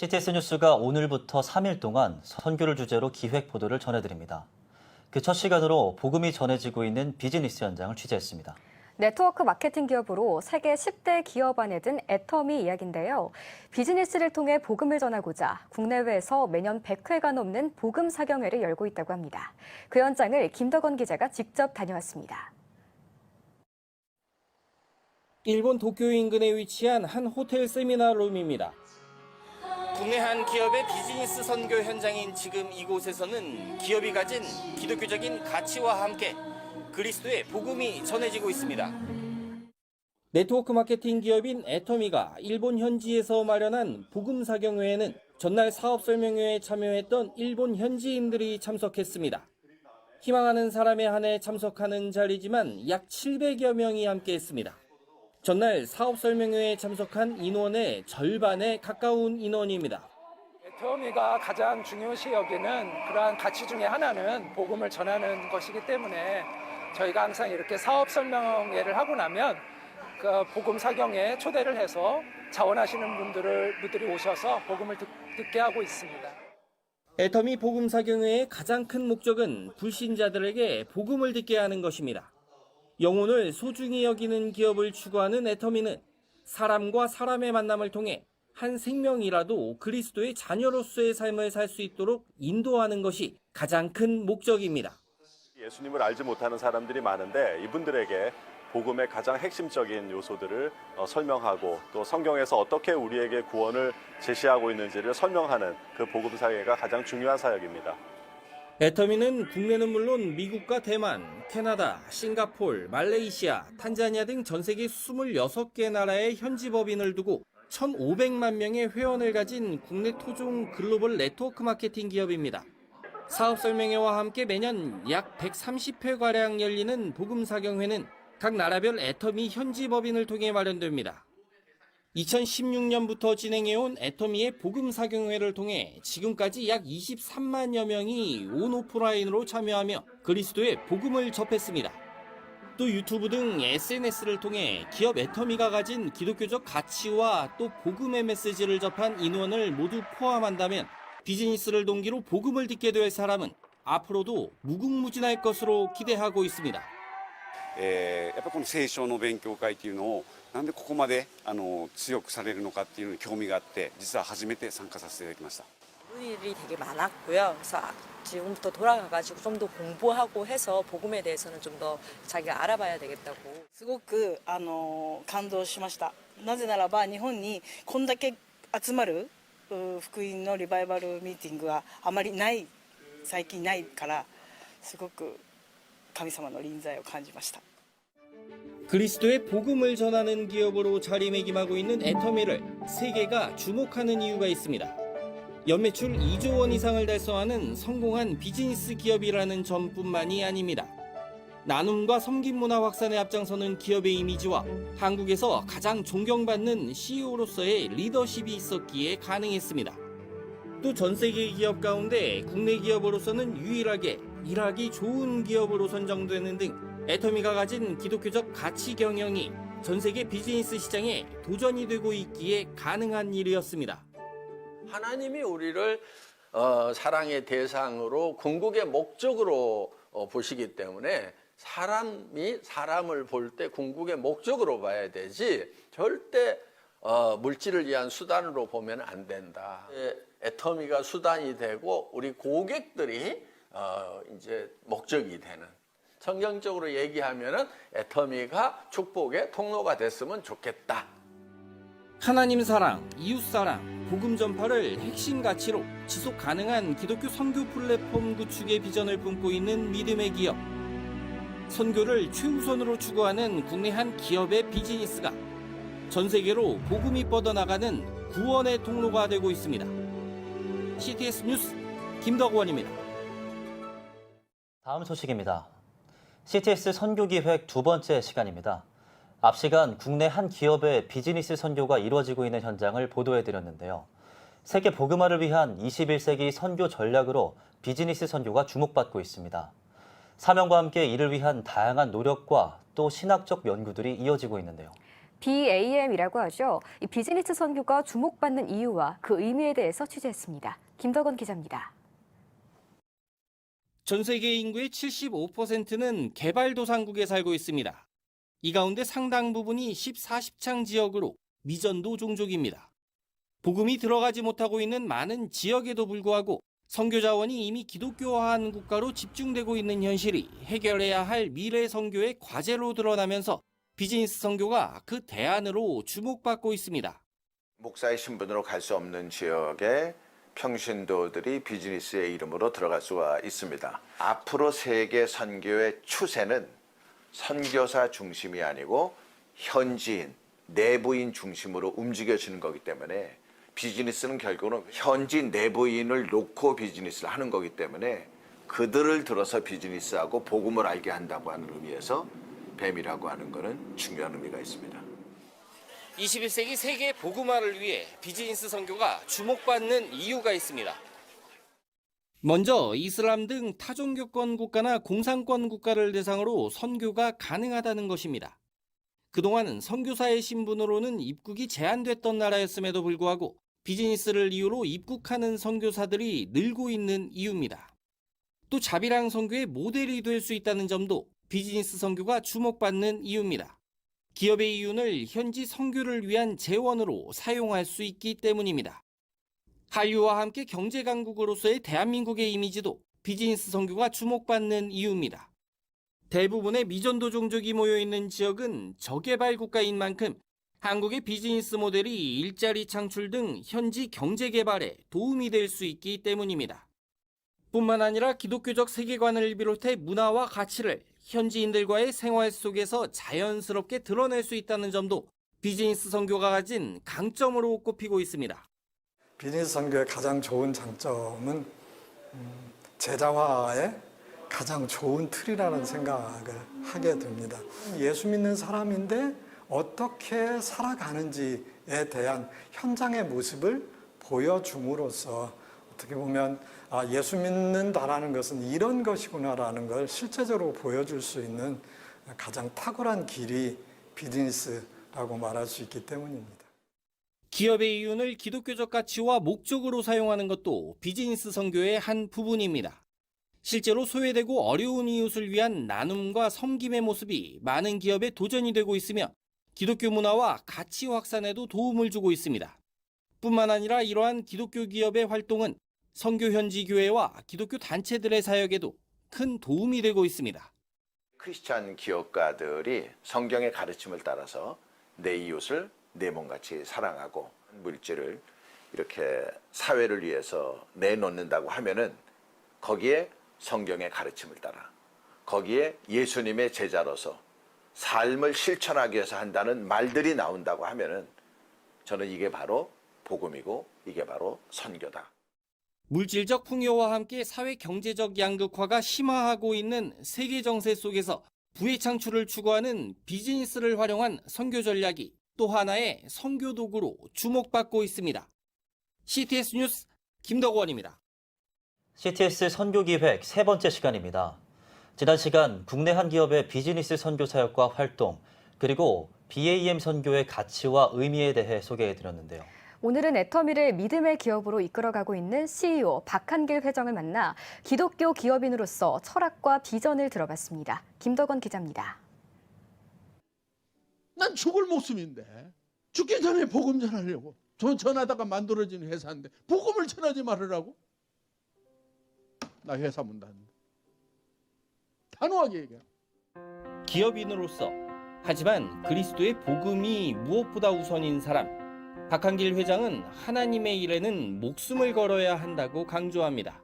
CTS 뉴스가 오늘부터 3일 동안 선교를 주제로 기획 보도를 전해드립니다. 그 첫 시간으로 복음이 전해지고 있는 비즈니스 현장을 취재했습니다. 네트워크 마케팅 기업으로 세계 10대 기업 안에 든 애터미 이야기인데요. 비즈니스를 통해 복음을 전하고자 국내외에서 매년 100회가 넘는 복음 사경회를 열고 있다고 합니다. 그 현장을 김덕원 기자가 직접 다녀왔습니다. 일본 도쿄 인근에 위치한 한 호텔 세미나룸입니다. 국내 한 기업의 비즈니스 선교 현장인 지금 이곳에서는 기업이 가진 기독교적인 가치와 함께 그리스도의 복음이 전해지고 있습니다. 네트워크 마케팅 기업인 애터미가 일본 현지에서 마련한 복음 사경회에는 전날 사업 설명회에 참여했던 일본 현지인들이 참석했습니다. 희망하는 사람에 한해 참석하는 자리지만 약 700여 명이 함께했습니다. 전날 사업 설명회에 참석한 인원의 절반에 가까운 인원입니다. 터미가 가장 중요시 여기는 그러한 가치 중에 하나는 복음을 전하는 것이기 때문에 저희가 항상 이렇게 사업 설명회를 하고 나면 그 복음 사경에 초대를 해서 자원하시는 분들을 분들이 오셔서 복음을 듣, 듣게 하고 있습니다. 애터미 복음 사경회의 가장 큰 목적은 불신자들에게 복음을 듣게 하는 것입니다. 영혼을 소중히 여기는 기업을 추구하는 애터미는 사람과 사람의 만남을 통해 한 생명이라도 그리스도의 자녀로서의 삶을 살 수 있도록 인도하는 것이 가장 큰 목적입니다. 예수님을 알지 못하는 사람들이 많은데 이분들에게 복음의 가장 핵심적인 요소들을 어, 설명하고 또 성경에서 어떻게 우리에게 구원을 제시하고 있는지를 설명하는 그 복음 사회가 가장 중요한 사역입니다. 애터미는 국내는 물론 미국과 대만, 캐나다, 싱가폴, 말레이시아, 탄자니아 등 전 세계 26개 나라의 현지 법인을 두고 1,500만 명의 회원을 가진 국내 토종 글로벌 네트워크 마케팅 기업입니다. 사업 설명회와 함께 매년 약 130회가량 열리는 복음사경회는 각 나라별 애터미 현지 법인을 통해 마련됩니다. 2016년부터 진행해온 애터미의 복음 사경회를 통해 지금까지 약 23만여 명이 온 오프라인으로 참여하며 그리스도의 복음을 접했습니다. 또 유튜브 등 SNS를 통해 기업 애터미가 가진 기독교적 가치와 또 복음의 메시지를 접한 인원을 모두 포함한다면 비즈니스를 동기로 복음을 듣게 될 사람은 앞으로도 무궁무진할 것으로 기대하고 있습니다. えーやっぱりこの聖書の勉強会っていうのをなんでここまであの強くされるのかっていうのに興味があって実は初めて参加させていただきました。 일이 되게 많았고요. 그래서 아- 지금부터 돌아가가지고 좀 더 공부하고 해서 복음에 대해서는 좀 더 자기가 알아봐야 되겠다고. すごくあの感動しましたなぜならば日本にこんだけ集まるう福音のリバイバルミーティングがあまりない最近ないからすごく 神様の臨在を感じました 그리스도의 복음을 전하는 기업으로 자리매김하고 있는 애터미를 세계가 주목하는 이유가 있습니다. 연매출 2조 원 이상을 달성하는 성공한 비즈니스 기업이라는 점뿐만이 아닙니다. 나눔과 섬김 문화 확산에 앞장서는 기업의 이미지와 한국에서 가장 존경받는 CEO로서의 리더십이 있었기에 가능했습니다. 또 전 세계 기업 가운데 국내 기업으로서는 유일하게 일하기 좋은 기업으로 선정되는 등 애터미가 가진 기독교적 가치 경영이 전 세계 비즈니스 시장에 도전이 되고 있기에 가능한 일이었습니다. 하나님이 우리를 어, 사랑의 대상으로 궁극의 목적으로 어, 보시기 때문에 사람이 사람을 볼 때 궁극의 목적으로 봐야 되지 절대 어, 물질을 위한 수단으로 보면 안 된다. 에, 애터미가 수단이 되고 우리 고객들이 어, 이제 목적이 되는. 성경적으로 얘기하면은 애터미가 축복의 통로가 됐으면 좋겠다. 하나님 사랑, 이웃 사랑, 복음 전파를 핵심 가치로 지속 가능한 기독교 선교 플랫폼 구축의 비전을 품고 있는 믿음의 기업. 선교를 최우선으로 추구하는 국내 한 기업의 비즈니스가 전 세계로 복음이 뻗어나가는 구원의 통로가 되고 있습니다. CTS 뉴스 김덕원입니다. 다음 소식입니다. CTS 선교 기획 두 번째 시간입니다. 앞 시간 국내 한 기업의 비즈니스 선교가 이루어지고 있는 현장을 보도해 드렸는데요. 세계 복음화를 위한 21세기 선교 전략으로 비즈니스 선교가 주목받고 있습니다. 사명과 함께 이를 위한 다양한 노력과 또 신학적 연구들이 이어지고 있는데요. BAM이라고 하죠. 이 비즈니스 선교가 주목받는 이유와 그 의미에 대해서 취재했습니다. 김덕원 기자입니다. 전 세계 인구의 75%는 개발도상국에 살고 있습니다. 이 가운데 상당 부분이 14시창 지역으로 미전도 종족입니다. 복음이 들어가지 못하고 있는 많은 지역에도 불구하고 선교 자원이 이미 기독교화한 국가로 집중되고 있는 현실이 해결해야 할 미래 선교의 과제로 드러나면서 비즈니스 선교가 그 대안으로 주목받고 있습니다. 목사의 신분으로 갈 수 없는 지역에 평신도들이 비즈니스의 이름으로 들어갈 수가 있습니다. 앞으로 세계 선교의 추세는 선교사 중심이 아니고 현지인, 내부인 중심으로 움직여지는 거기 때문에 비즈니스는 결국은 현지 내부인을 놓고 비즈니스를 하는 거기 때문에 그들을 들어서 비즈니스하고 복음을 알게 한다고 하는 의미에서 뱀이라고 하는 것은 중요한 의미가 있습니다. 21세기 세계 복음화를 위해 비즈니스 선교가 주목받는 이유가 있습니다. 먼저 이슬람 등 타종교권 국가나 공산권 국가를 대상으로 선교가 가능하다는 것입니다. 그동안 선교사의 신분으로는 입국이 제한됐던 나라였음에도 불구하고 비즈니스를 이유로 입국하는 선교사들이 늘고 있는 이유입니다. 또 자비랑 선교의 모델이 될 수 있다는 점도 비즈니스 선교가 주목받는 이유입니다. 기업의 이윤을 현지 선교를 위한 재원으로 사용할 수 있기 때문입니다. 한류와 함께 경제 강국으로서의 대한민국의 이미지도 비즈니스 선교가 주목받는 이유입니다. 대부분의 미전도 종족이 모여 있는 지역은 저개발 국가인 만큼 한국의 비즈니스 모델이 일자리 창출 등 현지 경제 개발에 도움이 될 수 있기 때문입니다. 뿐만 아니라 기독교적 세계관을 비롯해 문화와 가치를 현지인들과의 생활 속에서 자연스럽게 드러낼 수 있다는 점도 비즈니스 선교가 가진 강점으로 꼽히고 있습니다. 비즈니스 선교의 가장 좋은 장점은 음, 제자화의 가장 좋은 틀이라는 생각을 하게 됩니다. 예수 믿는 사람인데 어떻게 살아가는지에 대한 현장의 모습을 보여줌으로써 어떻게 보면 아, 예수 믿는다라는 것은 이런 것이구나라는 걸 실제적으로 보여줄 수 있는 가장 탁월한 길이 비즈니스라고 말할 수 있기 때문입니다. 기업의 이윤을 기독교적 가치와 목적으로 사용하는 것도 비즈니스 선교의 한 부분입니다. 실제로 소외되고 어려운 이웃을 위한 나눔과 섬김의 모습이 많은 기업의 도전이 되고 있으며 기독교 문화와 가치 확산에도 도움을 주고 있습니다. 뿐만 아니라 이러한 기독교 기업의 활동은 선교 현지 교회와 기독교 단체들의 사역에도 큰 도움이 되고 있습니다. 크리스찬 기업가들이 성경의 가르침을 따라서 내 이웃을 내 몸같이 사랑하고 물질을 이렇게 사회를 위해서 내놓는다고 하면은 거기에 성경의 가르침을 따라 거기에 예수님의 제자로서 삶을 실천하기 위해서 한다는 말들이 나온다고 하면은 저는 이게 바로 복음이고 이게 바로 선교다. 물질적 풍요와 함께 사회 경제적 양극화가 심화하고 있는 세계 정세 속에서 부의 창출을 추구하는 비즈니스를 활용한 선교 전략이 또 하나의 선교 도구로 주목받고 있습니다. CTS 뉴스 김덕원입니다. CTS 선교 기획 세 번째 시간입니다. 지난 시간 국내 한 기업의 비즈니스 선교 사역과 활동, 그리고 BAM 선교의 가치와 의미에 대해 소개해 드렸는데요. 오늘은 애터미를 믿음의 기업으로 이끌어가고 있는 CEO 박한길 회장을 만나 기독교 기업인으로서 철학과 비전을 들어봤습니다. 김덕원 기자입니다. 난 죽을 목숨인데 죽기 전에 복음 전하려고 돈 전하다가 만들어진 회사인데 복음을 전하지 말으라고? 나 회사 문 닫는다. 단호하게 얘기해. 기업인으로서 하지만 그리스도의 복음이 무엇보다 우선인 사람 박한길 회장은 하나님의 일에는 목숨을 걸어야 한다고 강조합니다.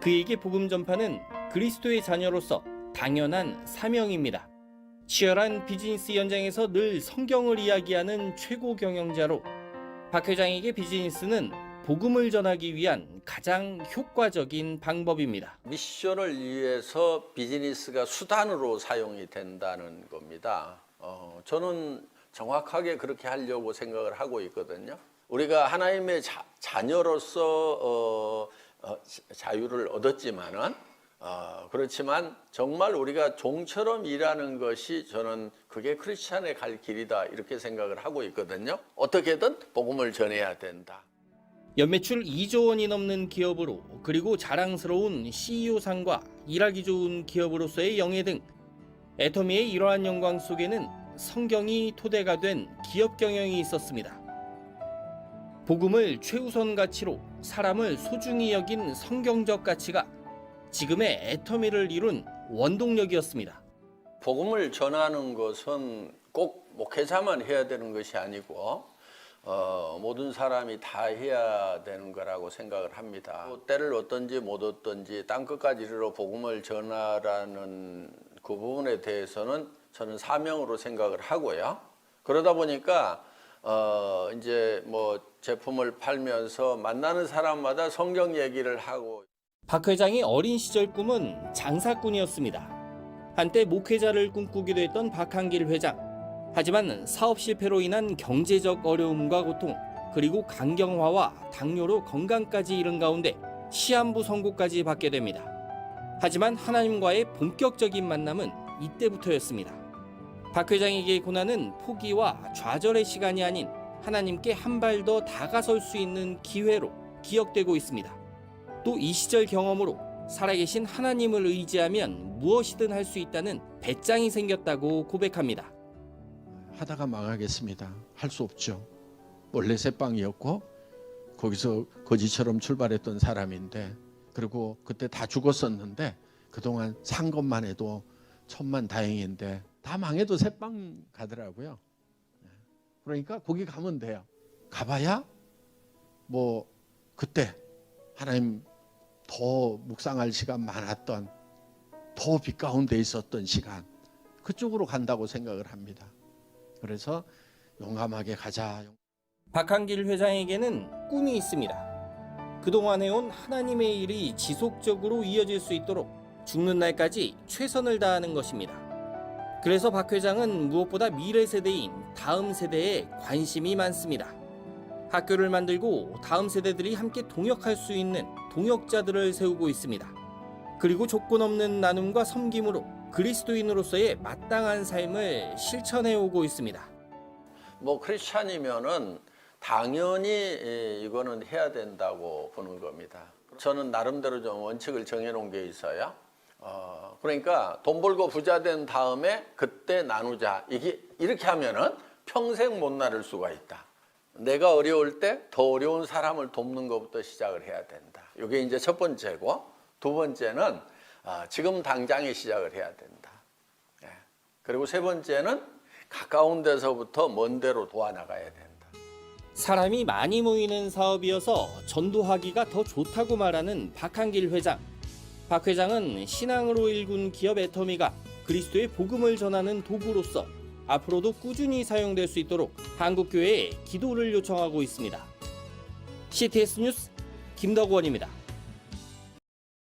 그에게 복음 전파는 그리스도의 자녀로서 당연한 사명입니다. 치열한 비즈니스 현장에서 늘 성경을 이야기하는 최고 경영자로 박 회장에게 비즈니스는 복음을 전하기 위한 가장 효과적인 방법입니다. 미션을 위해서 비즈니스가 수단으로 사용이 된다는 겁니다. 어, 저는 정확하게 그렇게 하려고 생각을 하고 있거든요. 우리가 하나님의 자, 자녀로서 어, 어, 자유를 얻었지만은 어, 그렇지만 정말 우리가 종처럼 일하는 것이 저는 그게 크리스찬의 갈 길이다 이렇게 생각을 하고 있거든요. 어떻게든 복음을 전해야 된다. 연매출 2조 원이 넘는 기업으로 그리고 자랑스러운 CEO상과 일하기 좋은 기업으로서의 영예 등 애터미의 이러한 영광 속에는 성경이 토대가 된 기업 경영이 있었습니다. 복음을 최우선 가치로 사람을 소중히 여긴 성경적 가치가 지금의 애터미를 이룬 원동력이었습니다. 복음을 전하는 것은 꼭 목회자만 해야 되는 것이 아니고 어, 모든 사람이 다 해야 되는 거라고 생각을 합니다. 또 때를 얻든지 못 얻든지 땅 끝까지 이르러 복음을 전하라는 그 부분에 대해서는 저는 사명으로 생각을 하고요. 그러다 보니까 어, 이제 뭐 제품을 팔면서 만나는 사람마다 성경 얘기를 하고 박 회장의 어린 시절 꿈은 장사꾼이었습니다. 한때 목회자를 꿈꾸기도 했던 박한길 회장. 하지만 사업 실패로 인한 경제적 어려움과 고통, 그리고 강경화와 당뇨로 건강까지 잃은 가운데 시한부 선고까지 받게 됩니다. 하지만 하나님과의 본격적인 만남은 이때부터였습니다. 박 회장에게 고난은 포기와 좌절의 시간이 아닌 하나님께 한 발 더 다가설 수 있는 기회로 기억되고 있습니다. 또 이 시절 경험으로 살아계신 하나님을 의지하면 무엇이든 할 수 있다는 배짱이 생겼다고 고백합니다. 하다가 망하겠습니다. 할 수 없죠. 원래 새빵이었고 거기서 거지처럼 출발했던 사람인데 그리고 그때 다 죽었었는데 그동안 산 것만 해도 천만 다행인데 다 망해도 새빵 가더라고요. 그러니까 거기 가면 돼요. 가봐야 뭐 그때 하나님 더 묵상할 시간 많았던 더 빛 가운데 있었던 시간 그쪽으로 간다고 생각을 합니다. 그래서 용감하게 가자. 박한길 회장에게는 꿈이 있습니다. 그동안 해온 하나님의 일이 지속적으로 이어질 수 있도록 죽는 날까지 최선을 다하는 것입니다. 그래서 박 회장은 무엇보다 미래 세대인 다음 세대에 관심이 많습니다. 학교를 만들고 다음 세대들이 함께 동역할 수 있는 동역자들을 세우고 있습니다. 그리고 조건 없는 나눔과 섬김으로 그리스도인으로서의 마땅한 삶을 실천해 오고 있습니다. 뭐 크리스찬이면은 당연히 예, 이거는 해야 된다고 보는 겁니다. 저는 나름대로 좀 원칙을 정해 놓은 게 있어요. 어, 그러니까 돈 벌고 부자 된 다음에 그때 나누자. 이게 이렇게 하면은 평생 못 나를 수가 있다. 내가 어려울 때 더 어려운 사람을 돕는 것부터 시작을 해야 된다. 이게 이제 첫 번째고 두 번째는 아, 지금 당장에 시작을 해야 된다. 예. 그리고 세 번째는 가까운 데서부터 먼 데로 도와 나가야 된다. 사람이 많이 모이는 사업이어서 전도하기가 더 좋다고 말하는 박한길 회장. 박 회장은 신앙으로 일군 기업 애터미가 그리스도의 복음을 전하는 도구로서 앞으로도 꾸준히 사용될 수 있도록 한국교회에 기도를 요청하고 있습니다. CTS 뉴스 김덕원입니다.